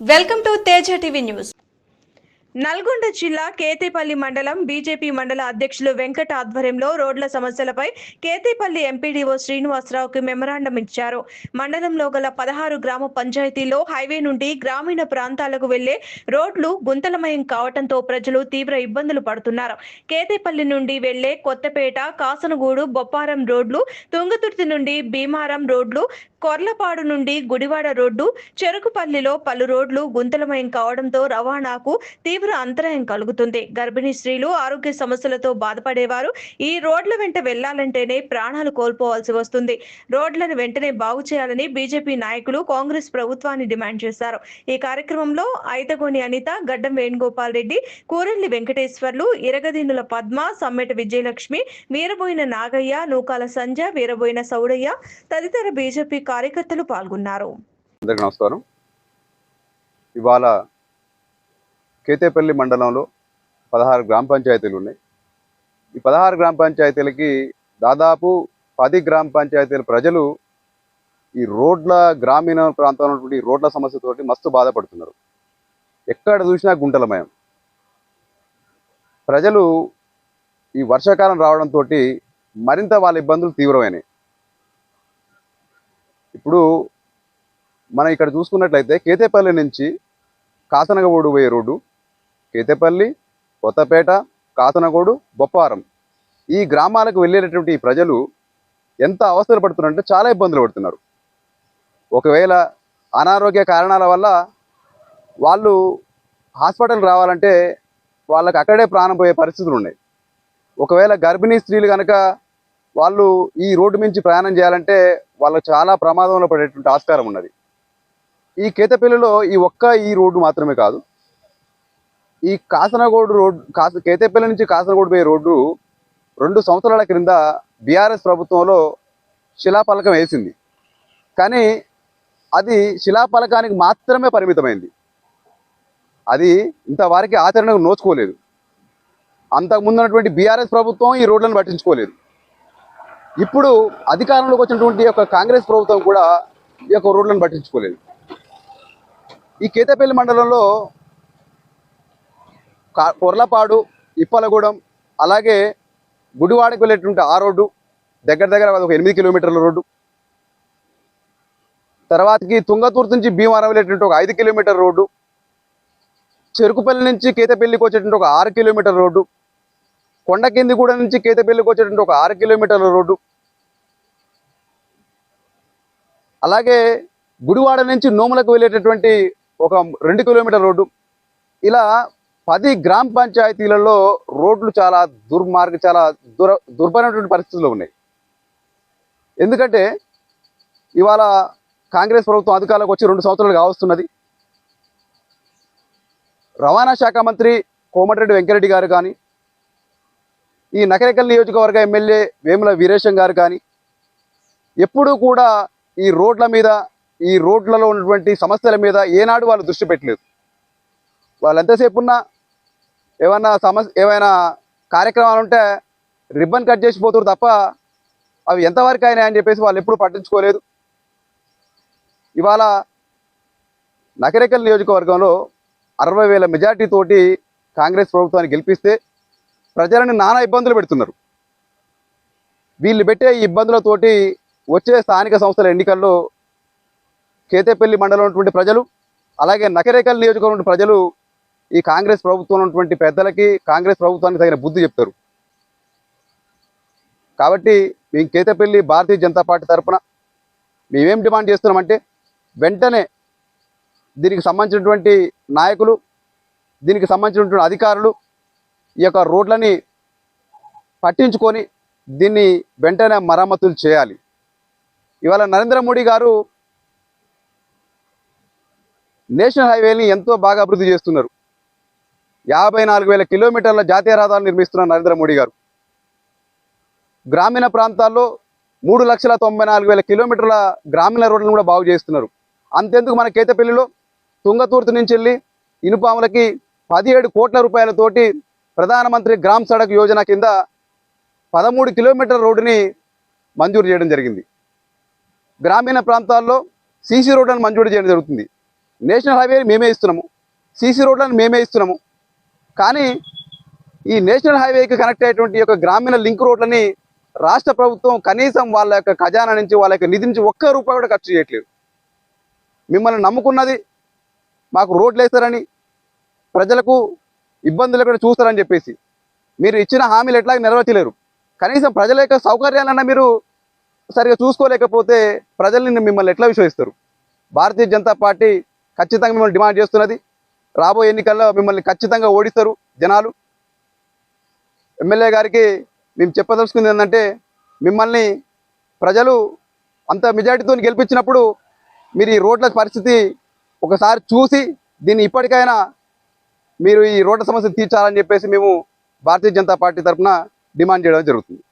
Welcome to Teja TV news. Nalgonda జిల్లా కేతేపల్లి మండలం BJP మండల అధ్యక్షులు వెంకట ఆధ్వర్యంలో రోడ్ల సమస్యలపై కేతేపల్లి ఎంపీడీఓ శ్రీనివాసరావుకి మెమరాండం ఇచ్చారు. మండలంలో గల పదహారు గ్రామ పంచాయతీలో హైవే నుండి గ్రామీణ ప్రాంతాలకు వెళ్ళే రోడ్లు గుంతలమయం కావడంతో ప్రజలు తీవ్ర ఇబ్బందులు పడుతున్నారు. కేతేపల్లి నుండి వెళ్ళే కొత్తపేట కాసనగూడు బొప్పారం రోడ్లు తుంగతుర్తి నుండి భీమారం రోడ్లు కొర్లపాడు నుండి గుడివాడ రోడ్డు చెరుకుపల్లిలో పలు రోడ్లు గుంతలమయం కావడంతో రవాణాకు తీవ్ర అంతరాయం కలుగుతుంది. గర్భిణీ స్త్రీలు ఆరోగ్య సమస్యలతో బాధపడేవారు. ఈ రోడ్ల వెంట వెళ్ళాలంటేనే ప్రాణాలు కోల్పోవాల్సి వస్తుంది. రోడ్లను వెంటనే బాగు చేయాలని బీజేపీ నాయకులు కాంగ్రెస్ ప్రభుత్వాన్ని డిమాండ్ చేశారు. ఈ కార్యక్రమంలో ఐతగోని అనిత గడ్డం వేణుగోపాల్ రెడ్డి కూరెల్లి వెంకటేశ్వర్లు ఇరగదీనుల పద్మ సమ్మెట విజయలక్ష్మి వీరబోయిన నాగయ్య నూకాల సంజ వీరబోయిన సౌడయ్య తదితర బీజేపీ కార్యకర్తలు పాల్గొన్నారు. అందరికీ నమస్కారం. ఇవాళ కేతేపల్లి మండలంలో పదహారు గ్రామ పంచాయతీలు ఉన్నాయి. ఈ పదహారు గ్రామ పంచాయతీలకి దాదాపు పది గ్రామ పంచాయతీల ప్రజలు ఈ రోడ్ల గ్రామీణ ప్రాంతంలో ఉన్నటువంటి ఈ రోడ్ల సమస్యతోటి మస్తు బాధపడుతున్నారు. ఎక్కడ చూసినా గుంటలమయం. ప్రజలు ఈ వర్షాకాలం రావడంతో మరింత వాళ్ళ ఇబ్బందులు తీవ్రమైనవి ఇప్పుడు మనం ఇక్కడ చూసుకున్నట్లయితే కేతేపల్లి నుంచి కాసనగోడు పోయే రోడ్డు. కేతేపల్లి కొత్తపేట కాసనగోడు బొప్పారం. ఈ గ్రామాలకు వెళ్ళేటటువంటి ప్రజలు ఎంత అవస్థలు పడుతున్నారంటే చాలా ఇబ్బందులు పడుతున్నారు. ఒకవేళ అనారోగ్య కారణాల వల్ల వాళ్ళు హాస్పిటల్ రావాలంటే వాళ్ళకి అక్కడే ప్రాణం పోయే పరిస్థితులు ఉన్నాయి. ఒకవేళ గర్భిణీ స్త్రీలు కనుక వాళ్ళు ఈ రోడ్డు మించి ప్రయాణం చేయాలంటే వాళ్ళకు చాలా ప్రమాదంలో పడేటువంటి ఆస్కారం ఉన్నది. ఈ కేతపల్లిలో ఈ ఒక్క ఈ రోడ్డు మాత్రమే కాదు. ఈ కాసనగోడు రోడ్డు కాస కేతపల్లి నుంచి కాసనగోడు పోయే రోడ్డు రెండు సంవత్సరాల క్రింద బీఆర్ఎస్ ప్రభుత్వంలో శిలాఫలకం వేసింది. కానీ అది శిలాఫలకానికి మాత్రమే పరిమితమైంది. అది ఇంతవరకు ఆచరణకు నోచుకోలేదు. అంతకుముందు ఉన్నటువంటి బీఆర్ఎస్ ప్రభుత్వం ఈ రోడ్లను పట్టించుకోలేదు. ఇప్పుడు అధికారంలోకి వచ్చినటువంటి యొక్క కాంగ్రెస్ ప్రభుత్వం కూడా ఈ యొక్క రోడ్లను పట్టించుకోలేదు. ఈ కేతపల్లి మండలంలో కా- కొర్లపాడు ఇప్పలగూడెం అలాగే గుడివాడకు వెళ్ళేటువంటి ఆ రోడ్డు దగ్గర దగ్గర ఒక ఎనిమిది కిలోమీటర్ల రోడ్డు. తర్వాతకి తుంగతూర్ నుంచి భీమవరం వెళ్ళేటువంటి ఒక ఐదు కిలోమీటర్ రోడ్డు. చెరుకుపల్లి నుంచి కేతపల్లికి వచ్చేటువంటి ఒక ఆరు కిలోమీటర్ రోడ్డు. కొండ కింది కూడా నుంచి కేతపల్లికి వచ్చేటువంటి ఒక ఆరు కిలోమీటర్ల రోడ్డు. అలాగే గుడివాడ నుంచి నోములకు వెళ్ళేటటువంటి ఒక రెండు కిలోమీటర్ రోడ్డు. ఇలా పది గ్రామ పంచాయతీలలో రోడ్లు చాలా దుర్మార్గ చాలా దుర దుర్భరమైనటువంటి పరిస్థితుల్లో ఉన్నాయి. ఎందుకంటే ఇవాళ కాంగ్రెస్ ప్రభుత్వం అధికారంలోకి వచ్చి రెండు సంవత్సరాలు కావస్తున్నది రవాణా శాఖ మంత్రి కోమటిరెడ్డి వెంకరెడ్డి గారు కానీ ఈ నకరేకల్ నియోజకవర్గ ఎమ్మెల్యే వేముల వీరేశం గారు కానీ ఎప్పుడూ కూడా ఈ రోడ్ల మీద ఈ రోడ్లలో ఉన్నటువంటి సమస్యల మీద ఏనాడు వాళ్ళు దృష్టి పెట్టలేదు. వాళ్ళు ఎంతసేపు ఉన్నా ఏమైనా సమస్య ఏమైనా కార్యక్రమాలు ఉంటే రిబ్బన్ కట్ చేసిపోతారు తప్ప అవి ఎంతవరకు అయినాయని అని చెప్పేసి వాళ్ళు ఎప్పుడు పట్టించుకోలేదు. ఇవాళ నకరేకల్ నియోజకవర్గంలో అరవై వేల మెజార్టీతోటి కాంగ్రెస్ ప్రభుత్వాన్ని గెలిపిస్తే ప్రజలను నానా ఇబ్బందులు పెడుతున్నారు. వీళ్ళు పెట్టే ఈ ఇబ్బందులతోటి వచ్చే స్థానిక సంస్థల ఎన్నికల్లో కేతేపల్లి మండలం ఉన్నటువంటి ప్రజలు అలాగే నకరేకల్ నియోజకవర్గం ప్రజలు ఈ కాంగ్రెస్ ప్రభుత్వం ఉన్నటువంటి పెద్దలకి కాంగ్రెస్ ప్రభుత్వానికి తగిన బుద్ధి చెప్తారు. కాబట్టి మేము కేతపల్లి భారతీయ జనతా పార్టీ తరఫున మేమేం డిమాండ్ చేస్తున్నామంటే వెంటనే దీనికి సంబంధించినటువంటి నాయకులు దీనికి సంబంధించినటువంటి అధికారులు ఈ యొక్క రోడ్లని పట్టించుకొని దీన్ని వెంటనే మరమ్మతులు చేయాలి. ఇవాళ నరేంద్ర మోడీ గారు నేషనల్ హైవేని ఎంతో బాగా అభివృద్ధి చేస్తున్నారు. యాభై నాలుగు వేల కిలోమీటర్ల జాతీయ రహదారులు నిర్మిస్తున్నారు నరేంద్ర మోడీ గారు. గ్రామీణ ప్రాంతాల్లో మూడు లక్షల తొంభై నాలుగు వేల కిలోమీటర్ల గ్రామీణ రోడ్లను కూడా బాగు చేస్తున్నారు. అంతెందుకు మన కేతపల్లిలో తుంగతూర్తి నుంచి వెళ్ళి ఇనుపాములకి పదిహేడు కోట్ల రూపాయలతోటి ప్రధానమంత్రి గ్రామ్ సడక్ యోజన కింద పదమూడు కిలోమీటర్ల రోడ్డుని మంజూరు చేయడం జరిగింది. గ్రామీణ ప్రాంతాల్లో సీసీ రోడ్లను మంజూరు చేయడం జరుగుతుంది. నేషనల్ హైవే మేమే ఇస్తున్నాము. సీసీ రోడ్లను మేమే ఇస్తున్నాము. కానీ ఈ నేషనల్ హైవేకి కనెక్ట్ అయ్యేటువంటి యొక్క గ్రామీణ లింక్ రోడ్లని రాష్ట్ర ప్రభుత్వం కనీసం వాళ్ళ యొక్క ఖజానా నుంచి వాళ్ళ యొక్క నిధి నుంచి ఒక్క రూపాయి కూడా ఖర్చు చేయట్లేదు. మిమ్మల్ని నమ్ముకున్నది మాకు రోడ్లు వేస్తారని ప్రజలకు ఇబ్బందులు కూడా చూస్తారని చెప్పేసి. మీరు ఇచ్చిన హామీలు ఎట్లా నెరవేర్చలేరు. కనీసం ప్రజల యొక్క సౌకర్యాలన్నా మీరు సరిగా చూసుకోలేకపోతే ప్రజల్ని మిమ్మల్ని ఎట్లా విశ్వసిస్తారు? భారతీయ జనతా పార్టీ ఖచ్చితంగా మిమ్మల్ని డిమాండ్ చేస్తున్నది. రాబోయే ఎన్నికల్లో మిమ్మల్ని ఖచ్చితంగా ఓడిస్తారు జనాలు. ఎమ్మెల్యే గారికి మేము చెప్పదలుచుకుంది ఏంటంటే మిమ్మల్ని ప్రజలు అంత మెజార్టీతో గెలిపించినప్పుడు మీరు ఈ రోడ్ల పరిస్థితి ఒకసారి చూసి దీన్ని ఇప్పటికైనా మీరు ఈ రోడ్ల సమస్య తీర్చాలని చెప్పేసి మేము భారతీయ జనతా పార్టీ తరఫున డిమాండ్ చేయడం జరుగుతుంది.